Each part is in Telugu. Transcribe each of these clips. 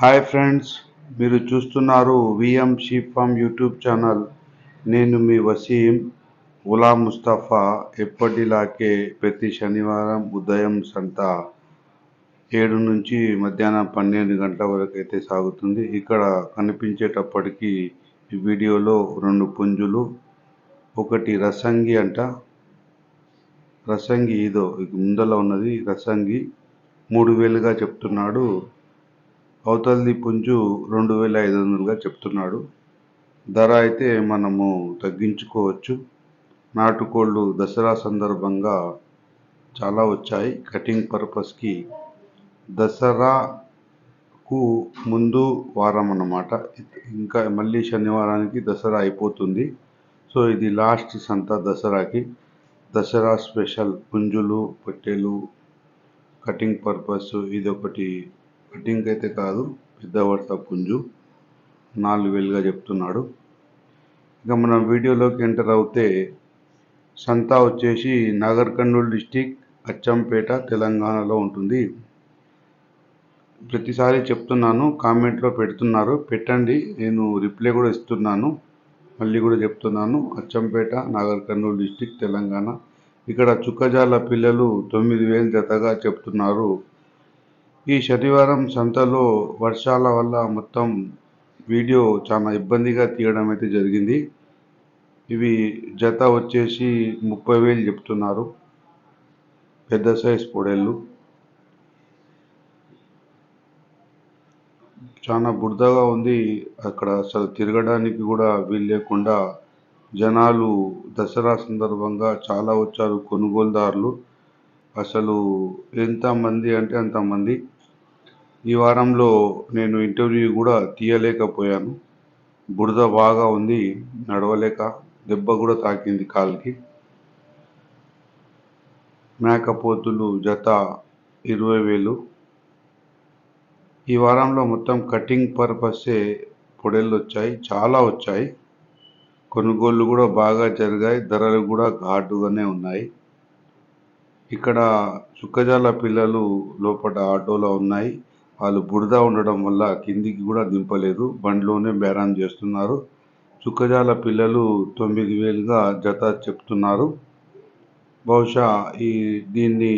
హాయ్ ఫ్రెండ్స్ మీరు చూస్తున్నారు V M sheep farm YouTube channel. నేను మీ వసీం గులాం ముస్తఫా. ఎప్పటిలాగే ప్రతి శనివారం ఉదయం సంత ఏడు నుంచి మధ్యాహ్నం పన్నెండు గంటల వరకు అయితే సాగుతుంది. ఇక్కడ కనిపించేటప్పటికి ఈ వీడియోలో రెండు పుంజులు ఒకటి రసంగి అంట. రసంగి ఇదో ముందల ఉన్నది రసంగి. మూడు వేలుగా చెప్తున్నాడు. అవతలది పుంజు రెండు వేల ఐదు వందలుగా చెప్తున్నాడు. ధర అయితే మనము తగ్గించుకోవచ్చు. నాటుకోళ్ళు దసరా సందర్భంగా చాలా వచ్చాయి. కటింగ్ పర్పస్కి దసరాకు ముందు వారం అన్నమాట. ఇంకా మళ్ళీ శనివారానికి దసరా అయిపోతుంది. సో ఇది లాస్ట్ సంత దసరాకి. దసరా స్పెషల్ పుంజులు పొట్టెలు కటింగ్ పర్పస్ ఇదొకటి కటింగ్ అయితే కాదు పెద్ద వడత పుంజు నాలుగు వేలుగా చెప్తున్నాడు. ఇక మనం వీడియోలోకి ఎంటర్ అవుతే సంతా వచ్చేసి నాగర్ కర్నూలు డిస్టిక్ అచ్చంపేట తెలంగాణలో ఉంటుంది. ప్రతిసారి చెప్తున్నాను కామెంట్లో పెడుతున్నారు. పెట్టండి నేను రిప్లై కూడా ఇస్తున్నాను. మళ్ళీ కూడా చెప్తున్నాను అచ్చంపేట నాగర్ కర్నూలు డిస్టిక్ తెలంగాణ. ఇక్కడ చుక్కజాల పిల్లలు తొమ్మిది వేలు జతగా చెప్తున్నారు. ఈ శనివారం సంతలో వర్షాల వల్ల మొత్తం వీడియో చాలా ఇబ్బందిగా తీయడం అయితే జరిగింది. ఇవి జత వచ్చేసి ముప్పై వేలు చెప్తున్నారు. పెద్ద సైజ్ పొడేళ్ళు. చాలా బురదగా ఉంది. అక్కడ అసలు తిరగడానికి కూడా వీలు లేకుండా జనాలు దసరా సందర్భంగా చాలా వచ్చారు కొనుగోలుదారులు. అసలు ఎంతమంది అంటే అంతమంది ఈ వారంలో నేను ఇంటర్వ్యూ కూడా తీయలేకపోయాను. బురద బాగా ఉంది నడవలేక దెబ్బ కూడా తాకింది కాలుకి. మేకపోతులు జత ఇరవై వేలు. ఈ వారంలో మొత్తం కటింగ్ పర్పసే పొడేళ్ళు వచ్చాయి చాలా వచ్చాయి. కొనుగోళ్ళు కూడా బాగా జరిగాయి ధరలు కూడా ఘాటుగానే ఉన్నాయి. ఇక్కడ చుక్కజాల పిల్లలు లోపల ఆటోలో ఉన్నాయి. వాళ్ళు బురద ఉండడం వల్ల కిందికి కూడా దింపలేదు. బండిలోనే బేరం చేస్తున్నారు. చుక్కజాల పిల్లలు తొమ్మిది వేలుగా జత చెప్తున్నారు. బహుశా ఈ దీన్ని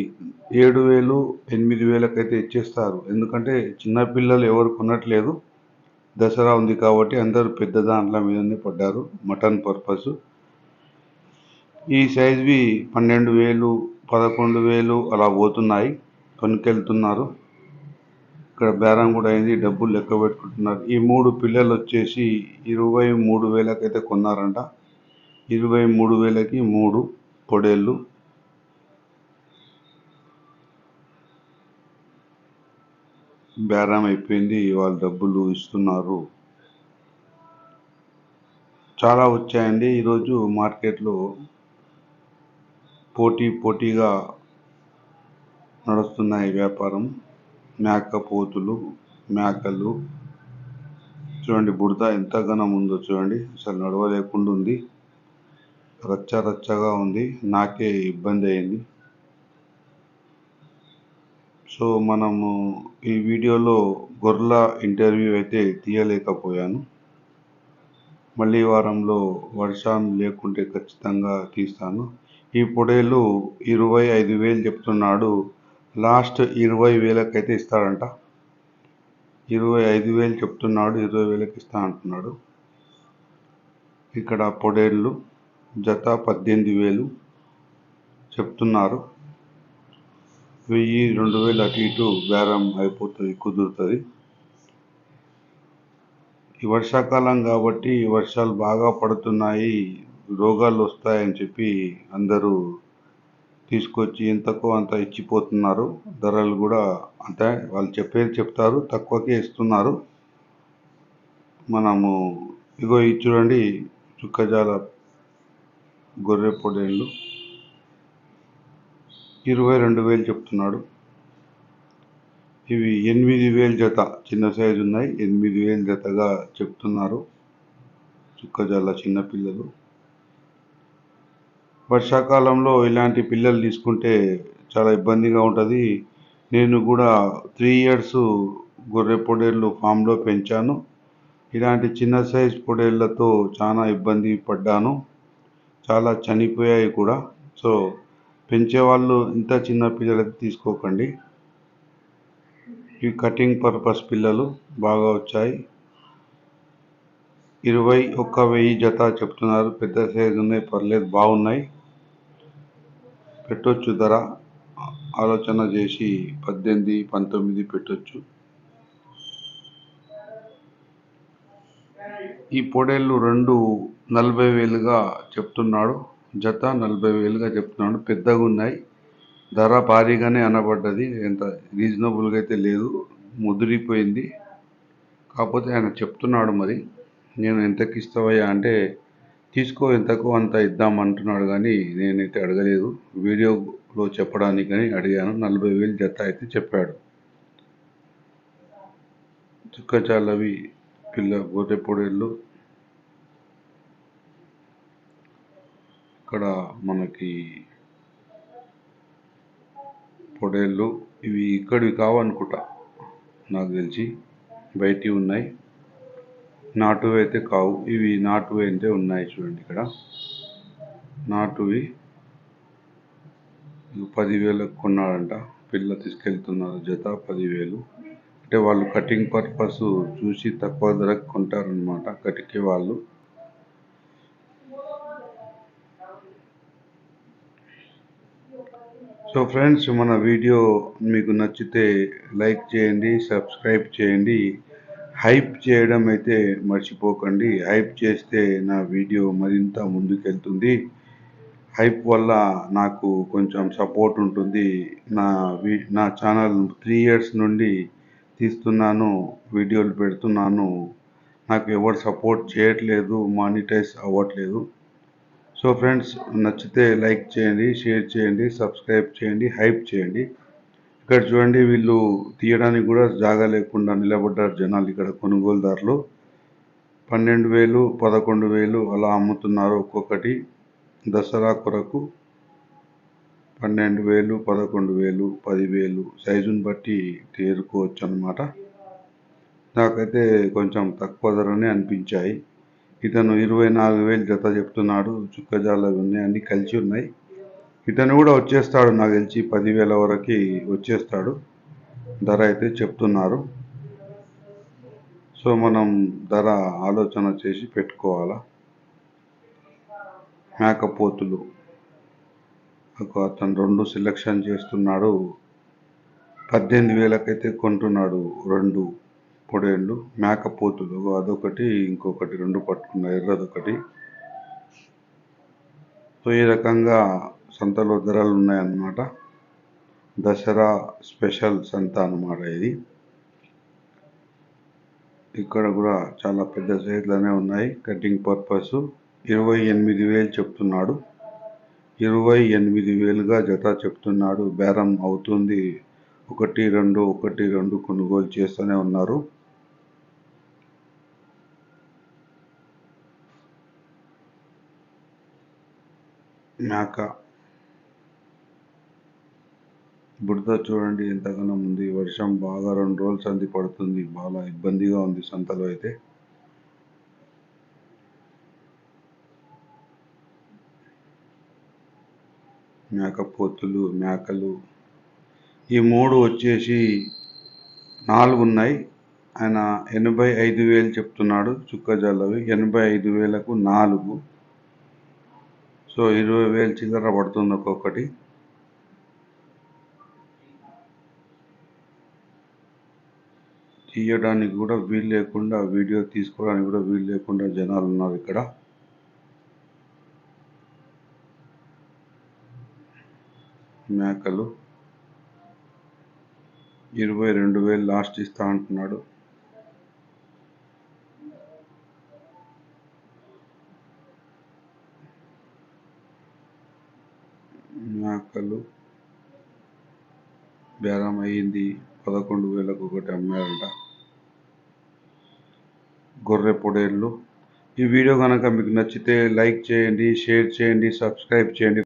ఏడు వేలు ఎనిమిది వేలకైతే ఇచ్చేస్తారు. ఎందుకంటే చిన్నపిల్లలు ఎవరు కొనట్లేదు. దసరా ఉంది కాబట్టి అందరూ పెద్ద దాంట్ల మీదనే పడ్డారు. Mutton purpose. ఈ సైజ్వి పన్నెండు వేలు పదకొండు వేలు అలా పోతున్నాయి. కొనుకెళ్తున్నారు ఇక్కడ బేరం కూడా అయింది డబ్బులు లెక్క పెట్టుకుంటున్నారు. ఈ మూడు పిల్లలు వచ్చేసి ఇరవై మూడు వేలకైతే కొన్నారంట. ఇరవై మూడు వేలకి మూడు పొడేళ్ళు. బేరం అయిపోయింది వాళ్ళు డబ్బులు ఇస్తున్నారు. చాలా వచ్చాయండి. ఈరోజు మార్కెట్లో పోటీ పోటీగా నడుస్తున్నాయి వ్యాపారం. మేకపోతులు మేకలు. చూడండి బుడత ఎంత ఘనం ఉందో చూడండి. అసలు నడవలేకుండా ఉంది. రచ్చ రచ్చగా ఉంది. నాకే ఇబ్బంది అయింది. సో మనము ఈ వీడియోలో గొర్రెల ఇంటర్వ్యూ అయితే తీయలేకపోయాను. మళ్ళీ వారంలో వర్షం లేకుంటే ఖచ్చితంగా తీస్తాను. ఈ పొడేలు ఇరవై ఐదు వేలు చెప్తున్నాడు లాస్ట్ ఇరవై వేలకైతే ఇస్తాడంట. ఇరవై ఐదు వేలు చెప్తున్నాడు ఇరవై వేలకు ఇస్తా అంటున్నాడు. ఇక్కడ పొడేళ్ళు జత పద్దెనిమిది వేలు చెప్తున్నారు. వెయ్యి రెండు వేలు అటు ఇటు బేరం అయిపోతుంది కుదురుతుంది. ఈ వర్షాకాలం కాబట్టి వర్షాలు బాగా పడుతున్నాయి రోగాలు వస్తాయని చెప్పి అందరూ తీసుకొచ్చి ఎంతకో అంత ఇచ్చిపోతున్నారు. ధరలు కూడా అంటే వాళ్ళు చెప్పేది చెప్తారు తక్కువకే ఇస్తున్నారు. మనము ఇగో ఇది చూడండి చుక్కజాల గొర్రె పొడేళ్ళు. ఇరవై రెండు వేలు చెప్తున్నాడు. ఇవి ఎనిమిది వేలు జత చిన్న సైజు ఉన్నాయి. ఎనిమిది వేలు జతగా చెప్తున్నారు. చుక్కజాల చిన్నపిల్లలు వర్షాకాలంలో ఇలాంటి పిల్లలు తీసుకుంటే చాలా ఇబ్బందిగా ఉంటుంది. నేను కూడా త్రీ ఇయర్స్ గొర్రె పొడేళ్ళు ఫామ్లో పెంచాను. ఇలాంటి చిన్న సైజ్ పొడేళ్ళతో చాలా ఇబ్బంది పడ్డాను. చాలా చనిపోయాయి కూడా. సో పెంచేవాళ్ళు ఇంత చిన్న పిల్లలకి తీసుకోకండి. ఈ కటింగ్ పర్పస్ పిల్లలు బాగా వచ్చాయి. ఇరవై ఒక్క వెయ్యి జత చెప్తున్నారు. పెద్ద సైజు ఉన్నాయి పర్లేదు బాగున్నాయి. పెట్టొచ్చు ధర. ఆలోచన చేసి పద్దెనిమిది పంతొమ్మిది పెట్టొచ్చు. ఈ పొడేళ్ళు రెండు నలభై వేలుగా చెప్తున్నాడు. జత నలభై వేలుగా చెప్తున్నాడు. పెద్దగా ఉన్నాయి. ధర భారీగానే అనబడ్డది. ఎంత రీజనబుల్గా అయితే లేదు. ముదిరిపోయింది. కాకపోతే ఆయన చెప్తున్నాడు మరి. నేను ఎంతకి ఇస్తావయ్యా అంటే తీసుకో ఎంతకు అంత ఇద్దాం అంటున్నాడు కానీ నేనైతే అడగలేదు. వీడియోలో చెప్పడానికి అడిగాను. నలభై వేలు జత అయితే చెప్పాడు. చుక్కచాలవి పిల్ల గొర్రె పొడేళ్ళు. ఇక్కడ మనకి పొడేళ్ళు. ఇవి ఇక్కడివి కావనుకుంటా. నాకు తెలిసి బయటివి ఉన్నాయి. నాటువి అయితే కావు. ఇవి నాటువి అయితే ఉన్నాయి చూడండి ఇక్కడ. నాటువి పదివేలకు కొన్నాడంట. పిల్ల తీసుకెళ్తున్నారు జత పదివేలు. అంటే వాళ్ళు కటింగ్ పర్పస్ చూసి తక్కువ ధరకు కొంటారనమాట కటికే వాళ్ళు. సో ఫ్రెండ్స్ మన వీడియో మీకు నచ్చితే లైక్ చేయండి సబ్స్క్రైబ్ చేయండి. హైప్ చేయడం అయితే మర్చిపోకండి. హైప్ చేస్తే నా వీడియో మరింత ముందుకెళ్తుంది. హైప్ వల్ల నాకు కొంచెం సపోర్ట్ ఉంటుంది. నా వీ నా ఛానల్ త్రీ ఇయర్స్ నుండి తీస్తున్నాను వీడియోలు పెడుతున్నాను. నాకు ఎవరు సపోర్ట్ చేయట్లేదు మానిటైజ్ అవ్వట్లేదు. సో ఫ్రెండ్స్ నచ్చితే లైక్ చేయండి షేర్ చేయండి సబ్స్క్రైబ్ చేయండి హైప్ చేయండి. ఇక్కడ చూడండి వీళ్ళు తీయడానికి కూడా జాగా లేకుండా నిలబడ్డారు జనాలు ఇక్కడ కొనుగోలుదారులు. పన్నెండు వేలు పదకొండు వేలు అలా అమ్ముతున్నారు ఒక్కొక్కటి. దసరా కొరకు పన్నెండు వేలు పదకొండు వేలు పదివేలు సైజుని బట్టి తేరుకోవచ్చు అనమాట నాకైతే కొంచెం తక్కువ ధరనే అనిపించాయి. ఇతను ఇరవై నాలుగు వేలు జత చెప్తున్నాడు చుక్కజాలు ఉన్నాయి అన్నీ కలిసి ఉన్నాయి. ఇతను కూడా వచ్చేస్తాడు నాకు తెలిసి పదివేల వరకు వచ్చేస్తాడు. ధర అయితే చెప్తున్నారు. సో మనం ధర ఆలోచన చేసి పెట్టుకోవాలా? మేకపోతులు. ఒక అతను రెండు సెలెక్షన్ చేస్తున్నాడు. పద్దెనిమిది వేలకైతే కొంటున్నాడు రెండు పొడేళ్ళు. మేకపోతులు అదొకటి ఇంకొకటి రెండు పట్టుకున్న ఎర్రదొకటి. సో ఈ రకంగా సంతలో ధరలు ఉన్నాయన్నమాట. దసరా స్పెషల్ సంత అన్నమాట ఇది. ఇక్కడ కూడా చాలా పెద్ద సైజులోనే ఉన్నాయి. కటింగ్ పర్పస్ ఇరవై ఎనిమిది వేలు చెప్తున్నాడు. ఇరవై ఎనిమిది వేలుగా జత చెప్తున్నాడు. బేరం అవుతుంది. ఒకటి రెండు ఒకటి రెండు కొనుగోలు చేస్తూనే ఉన్నారు. మేక బుడత చూడండి ఎంతగానో ఉంది వర్షం బాగా రెండు రోజులు సంధి పడుతుంది. బాగా ఇబ్బందిగా ఉంది సంతలో అయితే. మేకపోతులు మేకలు ఈ మూడు వచ్చేసి నాలుగు ఉన్నాయి. ఆయన ఎనభై ఐదు వేలు చెప్తున్నాడు చుక్కజాలవి ఎనభై ఐదు వేలకు నాలుగు. సో ఇరవై వేలు చిల్లర పడుతుంది ఒక్కొక్కటి. తీయడానికి కూడా వీలు లేకుండా వీడియో తీసుకోవడానికి కూడా వీలు లేకుండా జనాలు ఉన్నారు ఇక్కడ. మేకలు ఇరవై రెండు వేలు లాస్ట్ ఇస్తా అంటున్నాడు. మేకలు బేరం అయ్యింది. పదకొండు వేలకు ఒకటి అమ్మారంట. గొర్రె పొడేళ్ళు. ఈ వీడియో కనుక మీకు నచ్చితే లైక్ చేయండి షేర్ చేయండి సబ్స్క్రైబ్ చేయండి.